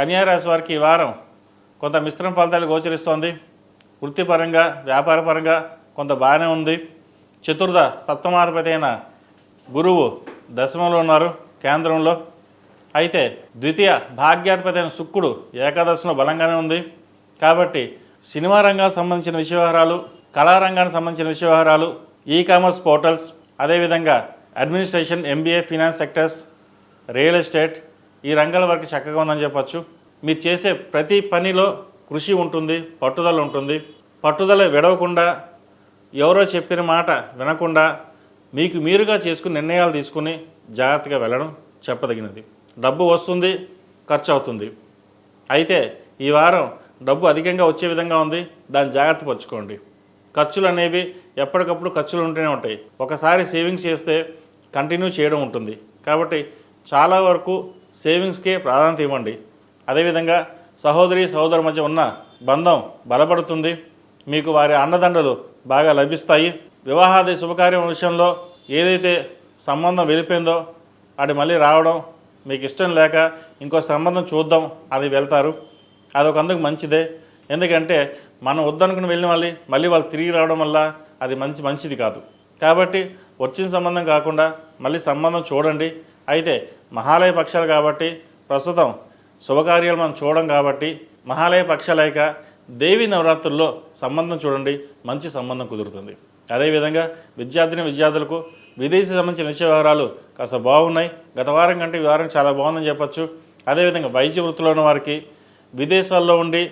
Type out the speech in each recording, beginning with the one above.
కన్యారాశి వారికి ఈ వారం కొంత మిశ్రమ ఫలితాలు గోచరిస్తోంది. వృత్తిపరంగా వ్యాపారపరంగా కొంత బాగానే ఉంది. చతుర్థ సప్తమాధిపతి అయిన గురువు దశమంలో ఉన్నారు కేంద్రంలో. అయితే ద్వితీయ భాగ్యాధిపతి అయిన శుక్రుడు ఏకాదశిలో బలంగానే ఉంది. కాబట్టి సినిమా రంగానికి సంబంధించిన విషయవహారాలు కళారంగానికి సంబంధించిన విషయవహారాలు ఈ కామర్స్ పోర్టల్స్ అదేవిధంగా administration MBA finance sectors real estate ఈ రంగాల వరకు చక్కగా ఉందని చెప్పొచ్చు. మీరు చేసే ప్రతి పనిలో కృషి ఉంటుంది పట్టుదల ఉంటుంది. పట్టుదల విడవకుండా ఎవరో చెప్పిన మాట వినకుండా మీకు మీరుగా చేసుకుని నిర్ణయాలు తీసుకుని జాగ్రత్తగా వెళ్ళడం చెప్పదగినది. డబ్బు వస్తుంది ఖర్చు అవుతుంది. అయితే ఈ వారం డబ్బు అధికంగా వచ్చే విధంగా ఉంది దాన్ని జాగ్రత్త పరచుకోండి. ఖర్చులు అనేవి ఎప్పటికప్పుడు ఖర్చులు ఉంటూనే ఉంటాయి. ఒకసారి సేవింగ్స్ చేస్తే కంటిన్యూ చేయడం ఉంటుంది. కాబట్టి చాలా వరకు సేవింగ్స్కే ప్రాధాన్యత ఇవ్వండి. అదేవిధంగా సహోదరి సహోదరు మధ్య ఉన్న బంధం బలపడుతుంది. మీకు వారి అన్నదండలు బాగా లభిస్తాయి. వివాహాది శుభకార్యం విషయంలో ఏదైతే సంబంధం వెళ్ళిపోయిందో అది మళ్ళీ రావడం మీకు ఇష్టం లేక ఇంకో సంబంధం చూద్దాం అది వెళ్తారు. అదొక అందుకు మంచిదే. ఎందుకంటే మనం వద్దనుకుని వెళ్ళిన మళ్ళీ మళ్ళీ వాళ్ళు తిరిగి రావడం వల్ల అది మంచి మంచిది కాదు. కాబట్టి వచ్చిన సంబంధం కాకుండా మళ్ళీ సంబంధం చూడండి. అయితే మహాలయ పక్షాలు కాబట్టి ప్రస్తుతం శుభకార్యాలు మనం చూడడం కాబట్టి మహాలయ పక్షాలైక దేవి నవరాత్రుల్లో సంబంధం చూడండి మంచి సంబంధం కుదురుతుంది. అదేవిధంగా విద్యార్థిని విద్యార్థులకు విదేశీ సంబంధించిన విషయ వివరాలు కాస్త బాగున్నాయి. గత వారం కంటే ఈ వారం చాలా బాగుందని చెప్పచ్చు. అదేవిధంగా వైద్య వృత్తిలో ఉన్న వారికి విదేశాల్లో ఉండి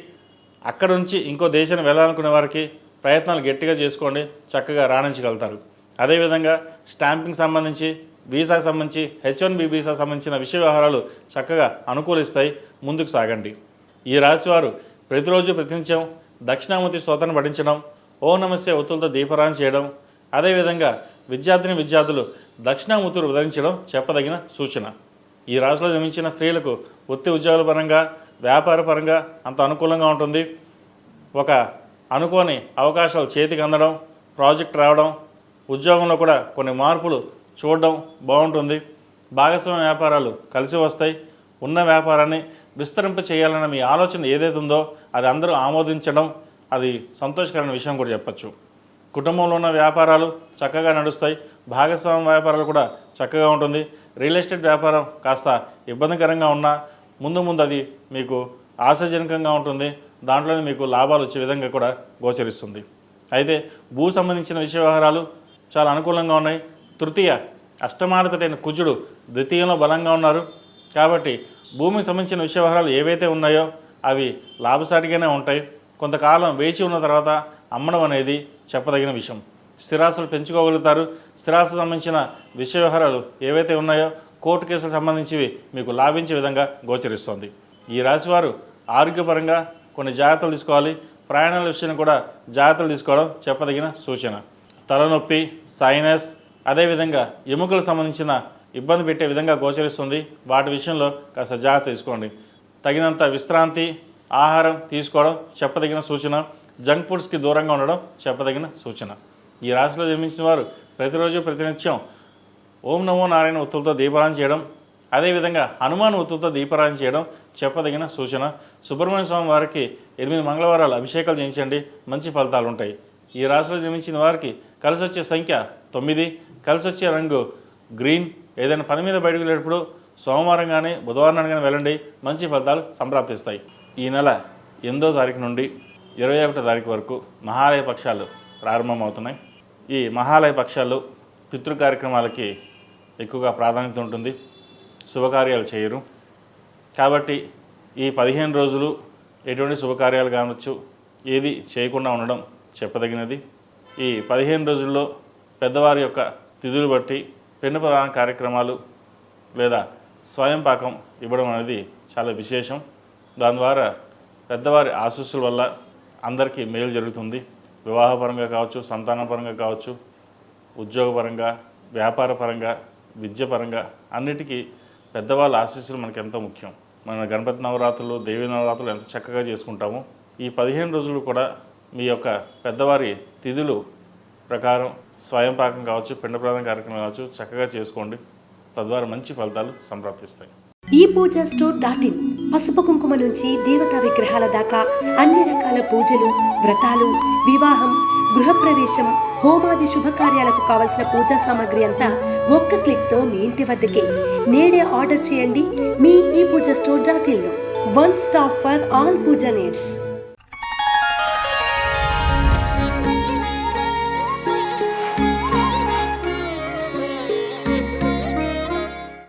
అక్కడ నుంచి ఇంకో దేశానికి వెళ్ళాలనుకునే వారికి ప్రయత్నాలు గట్టిగా చేసుకోండి చక్కగా రాణించగలుగుతారు. అదేవిధంగా స్టాంపింగ్ సంబంధించి వీసాకు సంబంధించి హెచ్ వన్ బి వీసా సంబంధించిన విషయ వ్యవహారాలు చక్కగా అనుకూలిస్తాయి ముందుకు సాగండి. ఈ రాశివారు ప్రతిరోజు ప్రతినిత్యం దక్షిణామూర్తి స్తోత్రం పఠించడం ఓ నమస్య ఒత్తులతో దీపరాన్ని చేయడం అదేవిధంగా విద్యార్థిని విద్యార్థులు దక్షిణామూర్తులు ఉదరించడం చెప్పదగిన సూచన. ఈ రాశిలో జన్మించిన స్త్రీలకు వృత్తి ఉద్యోగాల పరంగా వ్యాపార పరంగా అంత అనుకూలంగా ఉంటుంది. ఒక అనుకోని అవకాశాలు చేతికి అందడం ప్రాజెక్ట్ రావడం ఉద్యోగంలో కూడా కొన్ని మార్పులు చూడడం బాగుంటుంది. భాగస్వామ్య వ్యాపారాలు కలిసి వస్తాయి. ఉన్న వ్యాపారాన్ని విస్తరింప చేయాలన్న మీ ఆలోచన ఏదైతే ఉందో అది అందరూ ఆమోదించడం అది సంతోషకరమైన విషయం కూడా చెప్పచ్చు. కుటుంబంలో ఉన్న వ్యాపారాలు చక్కగా నడుస్తాయి. భాగస్వామ్య వ్యాపారాలు కూడా చక్కగా ఉంటుంది. రియల్ ఎస్టేట్ వ్యాపారం కాస్త ఇబ్బందికరంగా ఉన్నా ముందు ముందు అది మీకు ఆశాజనకంగా ఉంటుంది. దాంట్లోనే మీకు లాభాలు వచ్చే విధంగా కూడా గోచరిస్తుంది. అయితే భూ సంబంధించిన విషయ వ్యవహారాలు చాలా అనుకూలంగా ఉన్నాయి. తృతీయ అష్టమాధిపతి అయిన కుజుడు ద్వితీయంలో బలంగా ఉన్నారు. కాబట్టి భూమికి సంబంధించిన విషయ వ్యవహారాలు ఏవైతే ఉన్నాయో అవి లాభసాటిగానే ఉంటాయి. కొంతకాలం వేచి ఉన్న తర్వాత అమ్మడం అనేది చెప్పదగిన విషయం. స్థిరాస్తులు పెంచుకోగలుగుతారు. స్థిరాస్తులకు సంబంధించిన విషయ వ్యవహారాలు ఏవైతే ఉన్నాయో కోర్టు కేసులకు సంబంధించివి మీకు లాభించే విధంగా గోచరిస్తోంది. ఈ రాశివారు ఆరోగ్యపరంగా కొన్ని జాగ్రత్తలు తీసుకోవాలి. ప్రయాణాల విషయం కూడా జాగ్రత్తలు తీసుకోవడం చెప్పదగిన సూచన. తలనొప్పి సైనస్ అదేవిధంగా ఎముకలకు సంబంధించిన ఇబ్బంది పెట్టే విధంగా గోచరిస్తుంది. వాటి విషయంలో కాస్త జాగ్రత్త తీసుకోండి. తగినంత విశ్రాంతి ఆహారం తీసుకోవడం చెప్పదగిన సూచన. జంక్ ఫుడ్స్కి దూరంగా ఉండడం చెప్పదగిన సూచన. ఈ రాశిలో జన్మించిన వారు ప్రతిరోజు ప్రతినిత్యం ఓం నమో నారాయణ ఒత్తులతో దీపారాయణ చేయడం అదేవిధంగా హనుమాన్ ఒత్తులతో దీపారాయణ చేయడం చెప్పదగిన సూచన. సుబ్రహ్మణ్య స్వామి వారికి ఎనిమిది మంగళవారాలు అభిషేకాలు చేయించండి. మంచి ఫలితాలు ఉంటాయి. ఈ రాశిలో జన్మించిన వారికి కలిసి వచ్చే సంఖ్య తొమ్మిది. కలిసి వచ్చే రంగు గ్రీన్. ఏదైనా పని మీద బయటకు వెళ్ళేటప్పుడు సోమవారం కానీ బుధవారం కానీ వెళ్ళండి. మంచి ఫలితాలు సంప్రాప్తిస్తాయి. ఈ నెల ఎనిమిదో తారీఖు నుండి ఇరవై ఒకటో తారీఖు వరకు మహాలయ పక్షాలు ప్రారంభమవుతున్నాయి. ఈ మహాలయ పక్షాలు పితృ కార్యక్రమాలకి ఎక్కువగా ప్రాధాన్యత ఉంటుంది. శుభకార్యాలు చేయరు. కాబట్టి ఈ పదిహేను రోజులు ఎటువంటి శుభకార్యాలు కావచ్చు ఏది చేయకుండా ఉండడం చెప్పదగినది. ఈ పదిహేను రోజుల్లో పెద్దవారి యొక్క తిథులు బట్టి పెన్ను ప్రధాన కార్యక్రమాలు లేదా స్వయం పాకం ఇవ్వడం అనేది చాలా విశేషం. దాని ద్వారా పెద్దవారి ఆశీస్సుల వల్ల అందరికీ మేలు జరుగుతుంది. వివాహపరంగా కావచ్చు సంతానపరంగా కావచ్చు ఉద్యోగపరంగా వ్యాపారపరంగా విద్యపరంగా అన్నిటికీ పెద్దవాళ్ళ ఆశీస్సులు మనకి ఎంతో ముఖ్యం. మన గణపతి నవరాత్రులు దేవి నవరాత్రులు ఎంత చక్కగా చేసుకుంటామో ఈ పదిహేను రోజులు కూడా మీ యొక్క పెద్దవారి తిథులు ప్రకారం స్వయం పాకం కావచ్చు పిండప్రదాన కార్యక్రమం కావచ్చు చక్కగా చేసుకోండి. తద్వారా మంచి ఫలితాలు సంప్రాప్తిస్తాయి. ఈ పూజ స్టోర్ డాట్ ఇన్. పసుపు కుంకుమ నుంచి దేవతా విగ్రహాల దాకా అన్ని రకాల పూజలు వ్రతాలు వివాహం గృహప్రవేశం హోమాది శుభకార్యాలకు కావలసిన పూజా సామాగ్రి అంతా ఒక్క క్లిక్తో మీ ఇంటి వద్దకే. నేడే ఆర్డర్ చేయండి మీ ఈ puja store dot ఇన్లో. One stop for all puja needs.